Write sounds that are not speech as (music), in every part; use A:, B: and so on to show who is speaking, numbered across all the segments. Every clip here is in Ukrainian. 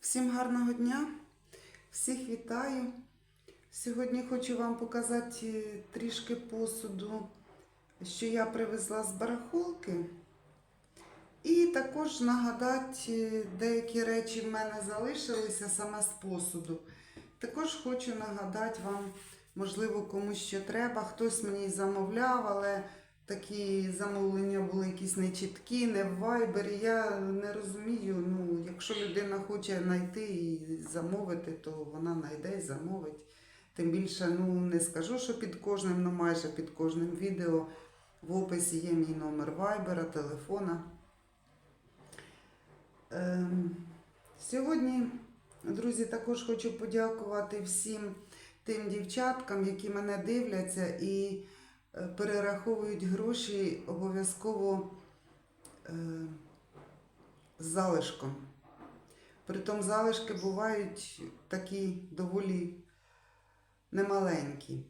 A: Всім гарного дня, всіх вітаю. Сьогодні хочу вам показати е, трішки посуду, що я привезла з барахолки. І також нагадати е, деякі речі в мене залишилися саме з посуду. Також хочу нагадати вам, можливо, комусь що треба. Хтось мені замовляв, але такі замовлення були якісь нечіткі, не в вайбері. Я не розумію. Ну, якщо людина хоче знайти і замовити, то вона знайде і замовить. Тим більше, ну не скажу, що під кожним, ну майже під кожним відео в описі є мій номер вайбера, телефона. Ем, сьогодні, друзі, також хочу подякувати всім тим дівчаткам, які мене дивляться і перераховують гроші обов'язково е, з залишком. Притом залишки бувають такі доволі немаленькі.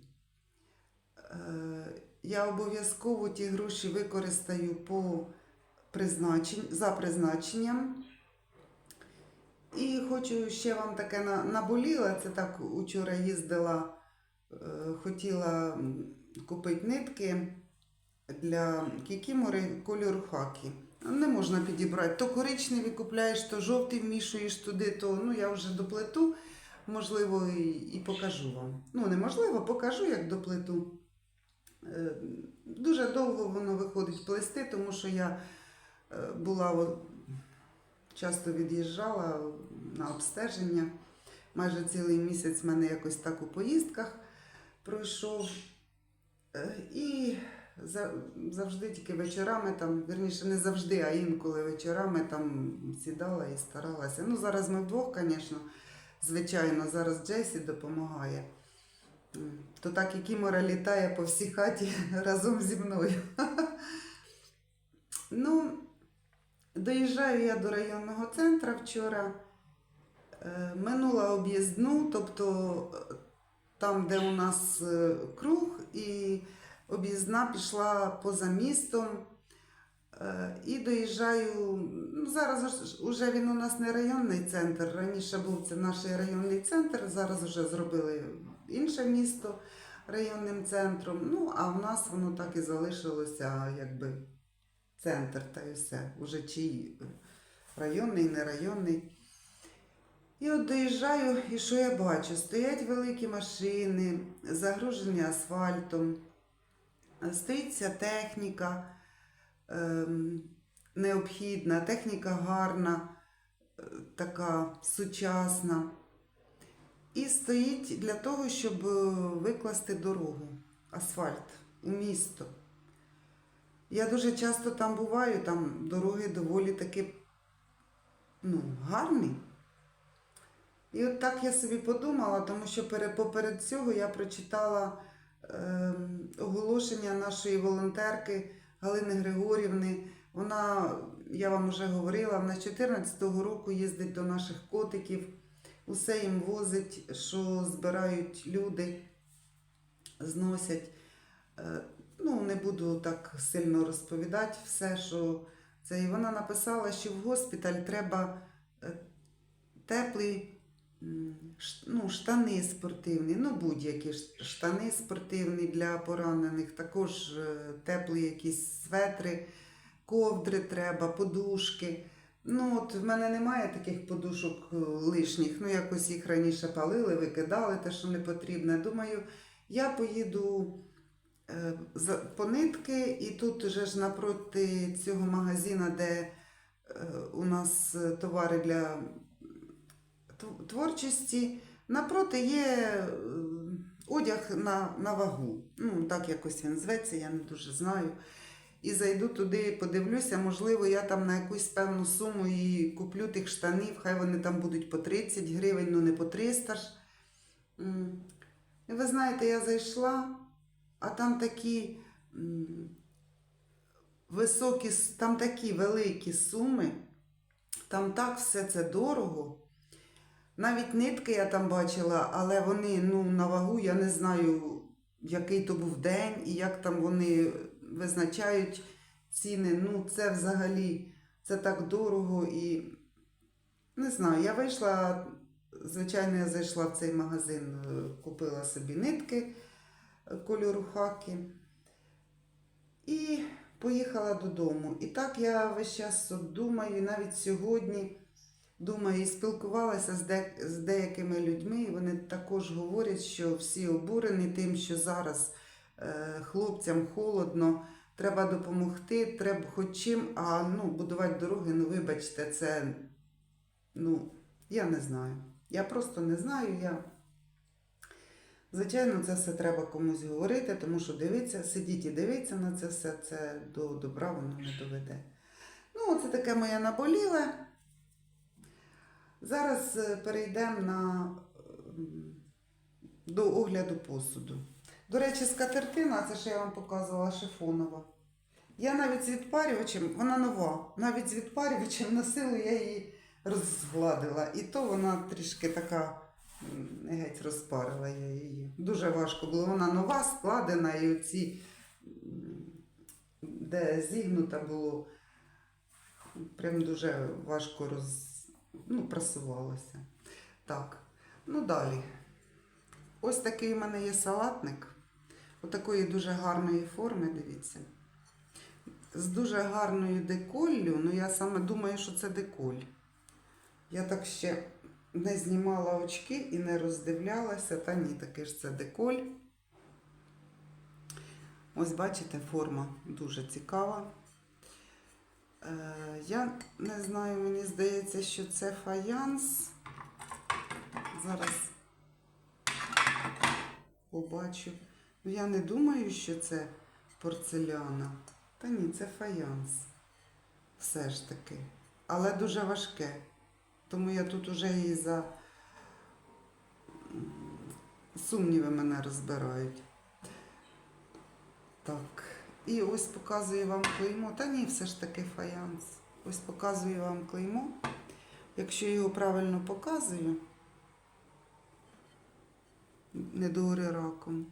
A: Е, Я обов'язково ті гроші використаю по призначень, за призначенням. І хочу ще вам таке на- наболіло. Це так учора їздила, е, хотіла купити нитки для кікімори кольору хакі. Не можна підібрати. То коричневі купляєш, то жовтий вмішуєш туди, то ну, я вже доплету, можливо, і, і покажу вам. Ну, неможливо, покажу, як доплету. Е, Дуже довго воно виходить плести, тому що я е, була часто від'їжджала на обстеження. Майже цілий місяць в мене якось так у поїздках пройшов. Е, І завжди тільки вечорами, там, вірніше, не завжди, а інколи вечорами там сідала і старалася. Ну, зараз ми вдвох, звісно, звичайно, зараз Джесі допомагає. То так і Кімора літає по всій хаті (laughs) разом зі мною. (laughs) Ну, доїжджаю я до районного центру вчора. Е, Минула об'їзну, тобто там, де у нас е, круг, і об'їзна пішла поза містом. Е, І доїжджаю. Ну, зараз вже він у нас не районний центр. Раніше був це наш районний центр, зараз вже зробили інше місто районним центром. Ну, а в нас воно так і залишилося, якби центр та й все. Уже чий районний, не районний. І от доїжджаю, і що я бачу? Стоять великі машини, загружені асфальтом, стоїть ця техніка ем, необхідна, техніка гарна, е, така сучасна. І стоїть для того, щоб е, викласти дорогу, асфальт у місто. Я дуже часто там буваю, там дороги доволі таки ну, гарні. І от так я собі подумала, тому що поперед цього я прочитала ем, оголошення нашої волонтерки Галини Григорівни. Вона, я вам вже говорила, вона з 14-го року їздить до наших котиків, усе їм возить, що збирають люди, зносять. Е, Ну, не буду так сильно розповідати все, що це. І вона написала, що в госпіталь треба е, теплий ну, штани спортивні, ну будь-які штани спортивні для поранених, також е, теплі якісь светри, ковдри треба, подушки. Ну, от в мене немає таких подушок е, лишніх. Ну, якось їх раніше палили, викидали те, що не потрібне. Думаю, я поїду е, по нитки, і тут вже ж напроти цього магазина, де у нас товари для творчості, напроти є е, одяг на, на вагу. Ну, так якось він зветься, я не дуже знаю. І зайду туди, подивлюся, можливо, я там на якусь певну суму і куплю тих штанів, хай вони там будуть по 30 гривень, ну не по 300 ж. І ви знаєте, я зайшла, а там такі високі, там такі великі суми, там так все це дорого. Навіть нитки я там бачила, але вони ну, на вагу, я не знаю, який то був день і як там вони визначають ціни. Ну, це взагалі це так дорого і Не знаю, я вийшла, звичайно, я зайшла в цей магазин, е, купила собі нитки е, кольору хакі і поїхала додому. І так я весь час думаю, навіть сьогодні думаю, і спілкувалася з, де, з деякими людьми, і вони також говорять, що всі обурені тим, що зараз е, хлопцям холодно. Треба допомогти, треба хоч чим, а ну, будувати дороги, ну вибачте, це ну, я не знаю. Я просто не знаю. Я... Звичайно, це все треба комусь говорити, тому що дивитися, сидіть і дивитися на це все, це до добра воно не доведе. Ну, це таке моє наболіле. Зараз е, перейдемо на, до огляду посуду. До речі, скатертина, це що я вам показувала, шифонова. Я навіть з відпарювачем, вона нова, навіть з відпарювачем на я її розгладила. І то вона трішки така геть розпарила я її. Дуже важко було. Вона нова, складена, і оці, де зігнута було, прям дуже важко роз, ну, просувалося. Так, ну далі. Ось такий у мене є салатник. Отакої дуже гарної форми, дивіться. З дуже гарною деколлю, ну я саме думаю, що це деколь. Я так ще не знімала очки і не роздивлялася, та ні, таки ж це деколь. Ось бачите, форма дуже цікава. Е, я не знаю, мені здається, що це фаянс. Зараз побачу. Ну, я не думаю, що це порцеляна. Та ні, це фаянс. Все ж таки. Але дуже важке. Тому я тут уже і за сумніви мене розбирають. Так. І ось показую вам клеймо. Та ні, все ж таки фаянс. Ось показую вам клеймо. Якщо його правильно показую, не догори раком.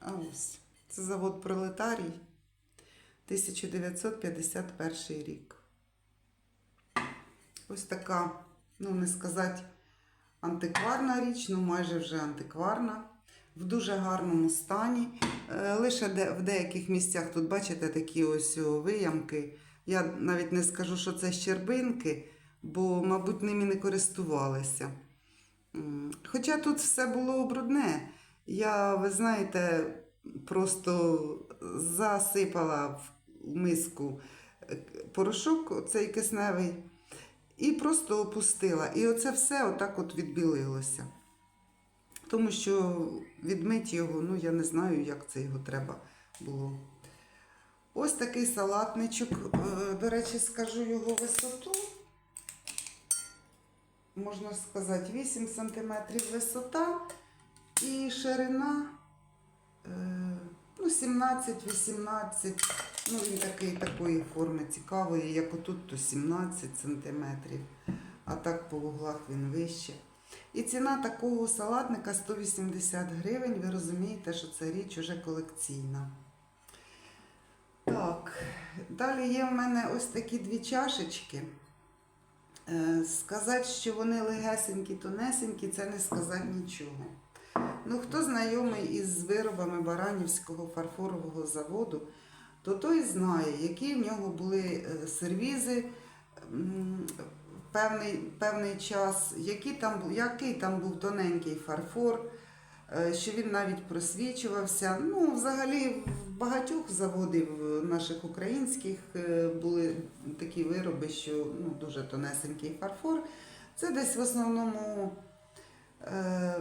A: А ось. Це завод Пролетарій, 1951 рік. Ось така, ну не сказати, антикварна річ, ну майже вже антикварна, в дуже гарному стані. Е, Лише в деяких місцях тут, бачите, такі ось виямки. Я навіть не скажу, що це щербинки, бо, мабуть, ними не користувалися. Хоча тут все було брудне. Я, ви знаєте, просто засипала в миску е, порошок цей кисневий і просто опустила. І оце все отак от відбілилося. Тому що відмити його, ну я не знаю, як це його треба було. Ось такий салатничок. Е, До речі, скажу його висоту. Можна сказати, 8 см висота і ширина е, ну, 17-18. Ну, він такий такої форми цікавої, як отут, то 17 см, а так по вуглах він вище. І ціна такого салатника 180 гривень. Ви розумієте, що це річ уже колекційна. Так, далі є в мене ось такі дві чашечки. Е, Сказати, що вони легесенькі, тонесенькі, це не сказати нічого. Ну, хто знайомий із виробами Баранівського фарфорового заводу, то той знає, які в нього були е, сервізи певний, певний час, які там, який там був тоненький фарфор, е, що він навіть просвічувався. Ну, взагалі, в багатьох заводів е, наших українських е, були такі вироби, що ну, дуже тонесенький фарфор. Це десь в основному. Е,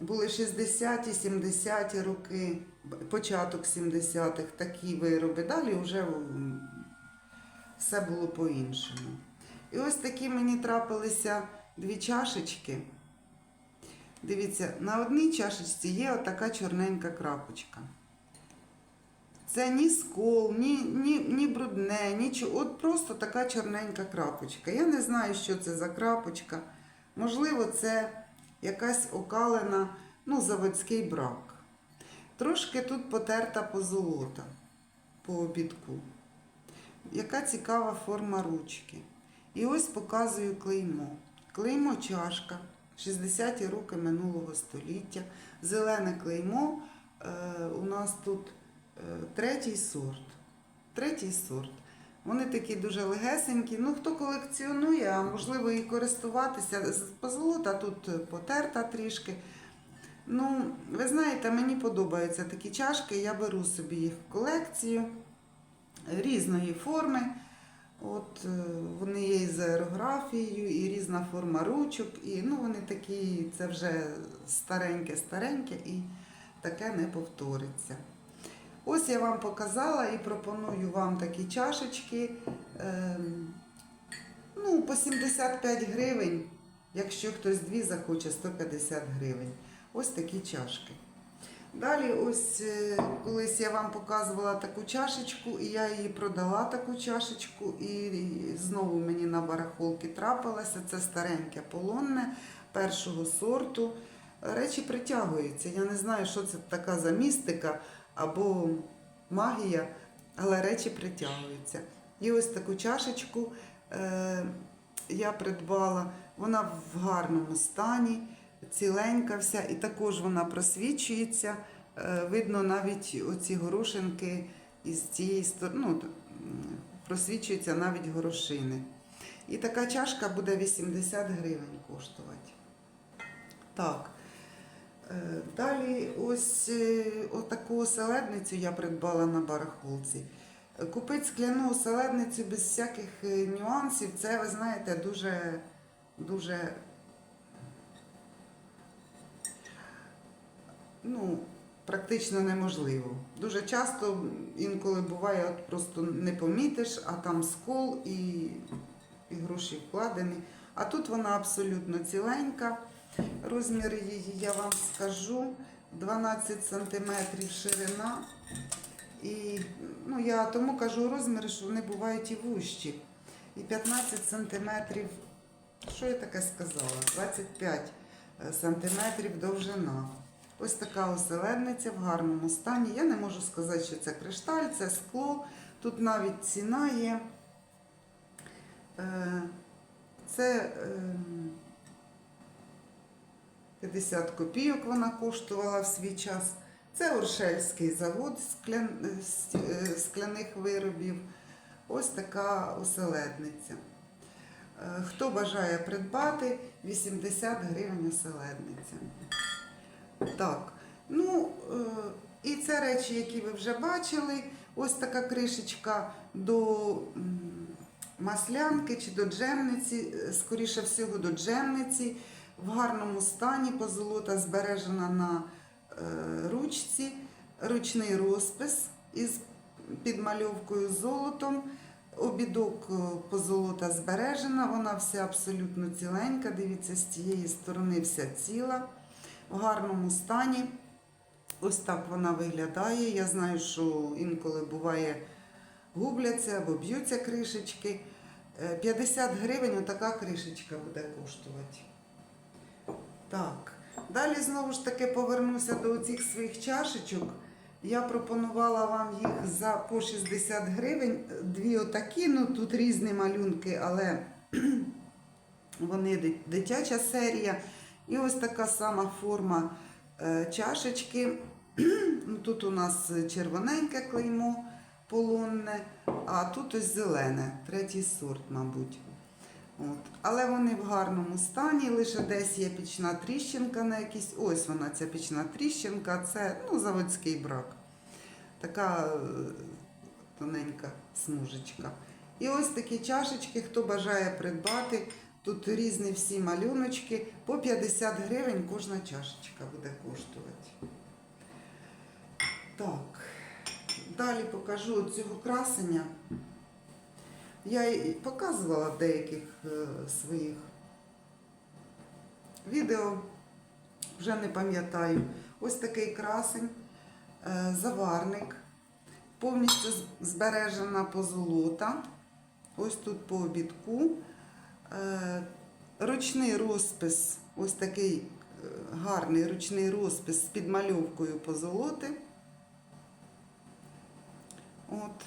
A: були 60-ті, 70-ті роки, початок 70-х такі вироби. Далі вже все було по-іншому. І ось такі мені трапилися дві чашечки. Дивіться, на одній чашечці є отака чорненька крапочка. Це ні скол, ні, ні, ні брудне, нічого. От просто така чорненька крапочка. Я не знаю, що це за крапочка. Можливо, це якась окалена, ну, заводський брак. Трошки тут потерта позолота по обідку. Яка цікава форма ручки. І ось показую клеймо. Клеймо чашка, 60-ті роки минулого століття. Зелене клеймо. Е, у нас тут е, третій сорт. Третій сорт. Вони такі дуже легесенькі. Ну, хто колекціонує, а можливо і користуватися. Позолота тут потерта трішки. Ну, ви знаєте, мені подобаються такі чашки. Я беру собі їх в колекцію різної форми. От е, вони є і з аерографією, і різна форма ручок. І ну, вони такі, це вже стареньке-стареньке і таке не повториться. Ось я вам показала і пропоную вам такі чашечки. ем, ну, по 75 гривень. Якщо хтось дві захоче, 150 гривень. Ось такі чашки. Далі, ось е, колись я вам показувала таку чашечку, і я її продала таку чашечку, і знову мені на барахолки трапилася. Це стареньке полонне першого сорту. Речі притягуються. Я не знаю, що це така за містика або магія, але речі притягуються. І ось таку чашечку е, я придбала. Вона в гарному стані, ціленька вся, і також вона просвічується. Е, видно навіть оці горошинки із цієї сторони. Ну, просвічуються навіть горошини. І така чашка буде 80 гривень коштувати. Так. Е, Далі ось е, отаку оселедницю я придбала на барахолці. Купити скляну оселедницю без всяких нюансів, це, ви знаєте, дуже, дуже ну, практично неможливо. Дуже часто інколи буває, от просто не помітиш, а там скол і, і гроші вкладені. А тут вона абсолютно ціленька. Розмір її я вам скажу 12 см ширина. І ну, я тому кажу розміри, що вони бувають і вущі. І 15 см, що я таке сказала? 25 см довжина. Ось така оселедниця в гарному стані. Я не можу сказати, що це кришталь, це скло. Тут навіть ціна є. Е, Це ем, 50 копійок вона коштувала в свій час. Це Оршельський завод склян... з- е, скляних виробів. Ось така оселедниця. Е, Хто бажає придбати 80 гривень оселедниця. Так, ну е, і це речі, які ви вже бачили. Ось така кришечка до маслянки чи до джемниці, е, скоріше всього до джемниці. В гарному стані позолота збережена на е, ручці, ручний розпис із підмальовкою золотом. Обідок позолота збережена, вона вся абсолютно ціленька. Дивіться, з цієї сторони вся ціла, в гарному стані. Ось так вона виглядає. Я знаю, що інколи буває губляться або б'ються кришечки. Е, 50 гривень отака кришечка буде коштувати. Так. Далі знову ж таки повернуся до цих своїх чашечок. Я пропонувала вам їх за по 60 гривень. Дві отакі, ну тут різні малюнки, але (clears throat) вони дитяча серія. І ось така сама форма е, чашечки. (clears throat) Ну, Тут у нас червоненьке клеймо полонне, а тут ось зелене, третій сорт, мабуть. От. Але вони в гарному стані, лише десь є пічна тріщинка на якійсь. Ось вона, ця пічна тріщинка, це ну, заводський брак. Така е, тоненька смужечка. І ось такі чашечки, хто бажає придбати. Тут різні всі малюночки. По 50 гривень кожна чашечка буде коштувати. Так, далі покажу цього красення. Я і показувала в деяких е, своїх відео, вже не пам'ятаю. Ось такий красень, е, заварник, повністю збережена позолота. Ось тут по обідку. Е, Ручний розпис, ось такий е, гарний ручний розпис з підмальовкою позолоти. От.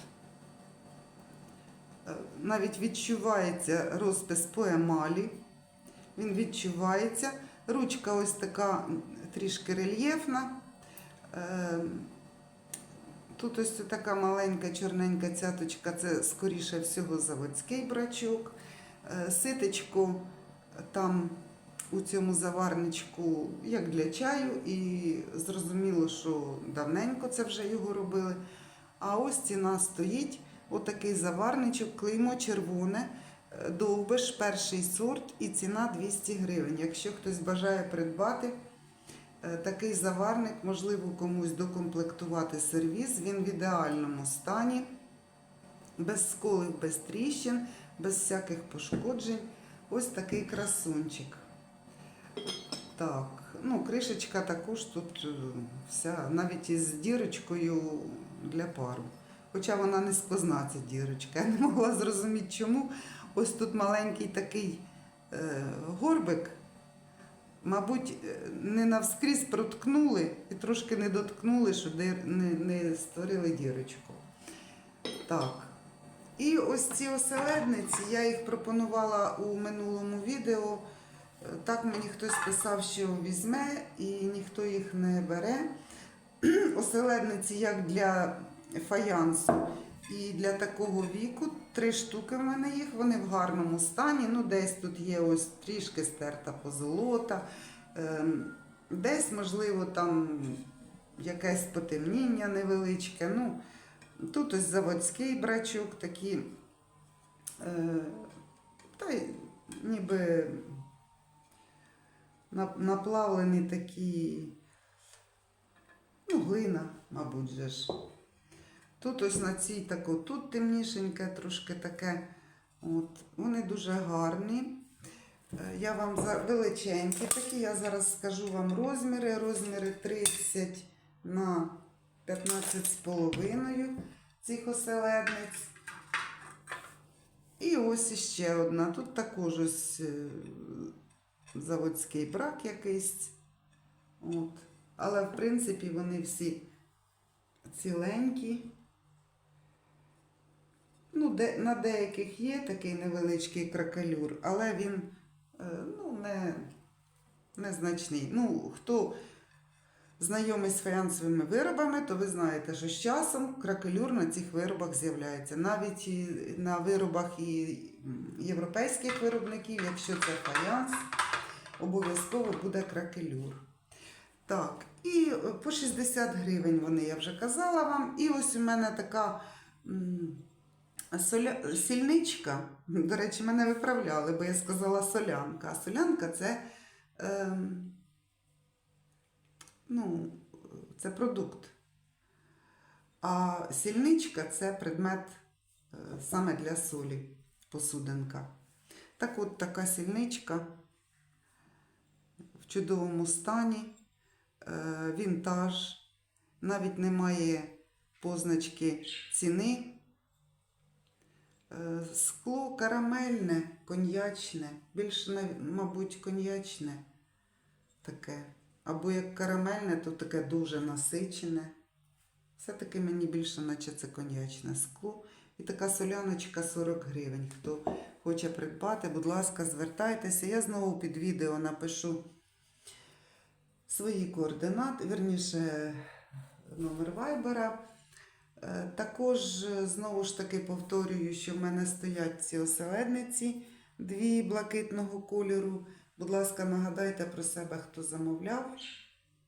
A: Е, Навіть відчувається розпис по емалі. Він відчувається. Ручка ось така трішки рельєфна. Тут ось така маленька чорненька цяточка, це скоріше всього заводський брачок. Е, Ситечко там у цьому заварничку, як для чаю, і зрозуміло, що давненько це вже його робили. А ось ціна стоїть, отакий заварничок, клеймо червоне, е, довбиш, перший сорт, і ціна 200 гривень. Якщо хтось бажає придбати е, такий заварник, можливо, комусь докомплектувати сервіз, він в ідеальному стані, без сколів, без тріщин, без всяких пошкоджень. Ось такий красунчик. Так, ну, кришечка також тут е, вся, навіть із дірочкою для пару. Хоча вона не сквозна, ця дірочка. (laughs) Я не могла зрозуміти, чому. Ось тут маленький такий е, горбик. Мабуть, е, не навскрізь проткнули і трошки не доткнули, що не, не створили дірочку. Так. І ось ці оселедниці, я їх пропонувала у минулому відео. Так мені хтось писав, що візьме, і ніхто їх не бере. (clears throat) Оселедниці як для фаянсу і для такого віку. Три штуки в мене їх, вони в гарному стані. Ну, десь тут є ось трішки стерта позолота, ем, десь, можливо, там якесь потемніння невеличке. Ну, тут ось заводський брачок, такі, е, та ніби нап- наплавлені такі, ну, глина, мабуть же ж. Тут ось на цій тако, тут темнішеньке, трошки таке. От. Вони дуже гарні. Е, Я вам за величенькі такі. Я зараз скажу вам розміри. Розміри 30 на 15 з половиною цих оселедниць. І ось іще одна. Тут також ось е, заводський брак якийсь. От. Але в принципі вони всі ціленькі. Ну, де, на деяких є такий невеличкий кракелюр, але він е, ну, не, незначний. Ну, хто знайомий з фаянсовими виробами, то ви знаєте, що з часом кракелюр на цих виробах з'являється. Навіть і на виробах і європейських виробників, якщо це фаянс, обов'язково буде кракелюр. Так, і е, по 60 гривень вони, я вже казала вам. І ось у мене така соля... сільничка. До речі, мене виправляли, бо я сказала солянка. А солянка це, ем, ну, це продукт. А сільничка це предмет е, саме для солі, посудинка. Так от така сільничка в чудовому стані е, вінтаж, навіть немає позначки ціни. Е, Скло карамельне, коньячне, більш, мабуть, коньячне таке. Або як карамельне, то таке дуже насичене. Все-таки мені більше, наче це коньячне скло. І така соляночка 40 гривень. Хто хоче придбати, будь ласка, звертайтеся. Я знову під відео напишу свої координати, верніше номер вайбера. Е, Також е, знову ж таки повторюю, що в мене стоять ці оселедниці, дві блакитного кольору. Будь ласка, нагадайте про себе, хто замовляв,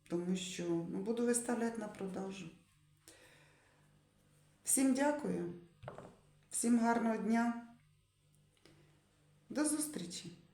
A: тому що ну, буду виставляти на продажу. Всім дякую, всім гарного дня. До зустрічі!